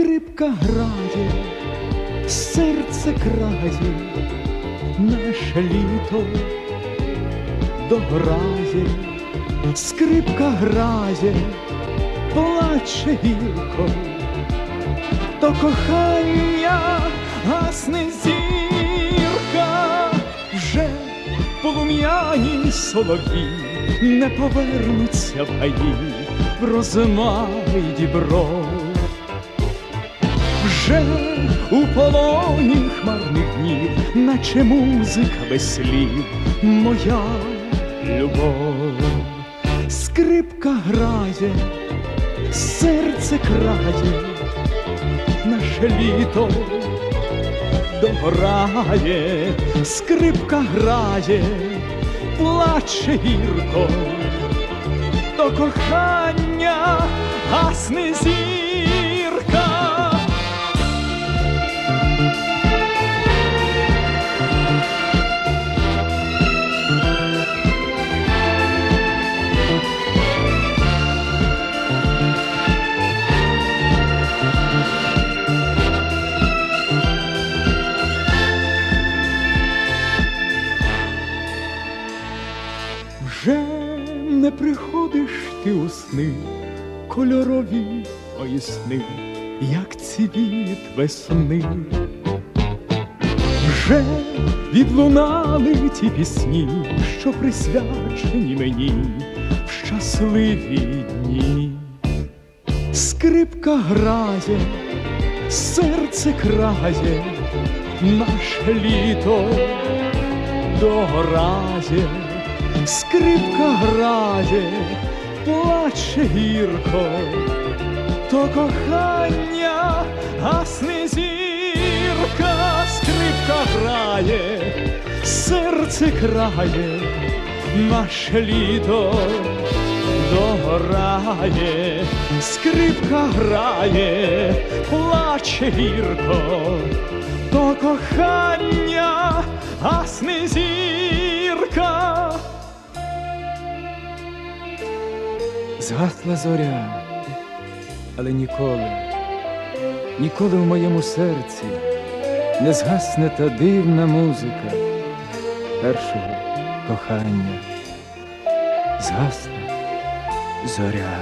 скрипка грає, серце крає, наше літо дограє, скрипка грає, плаче гірко, то кохання гасне зірка, вже полум'яні солові не повернуться в гаї, в розмай дібров. Вже у полоні хмарних днів, наче музика без слів, моя любов, скрипка грає, серце крає, наше літо дограє, скрипка грає, плаче гірко, до кохання гасне зірка. Приходиш ти у сни, кольорові мої сни, як цвіт весни. Вже відлунали ті пісні, що присвячені мені в щасливі дні. Скрипка грає, серце крає, наше літо дограє, скрипка грає, плаче гірко, то кохання гасне зірка, скрипка грає, серце крає, наше літо дограє, скрипка грає, плаче гірко, то кохання гасне Згасла зоря, але ніколи, ніколи в моєму серці не згасне та дивна музика першого кохання. Згасла зоря.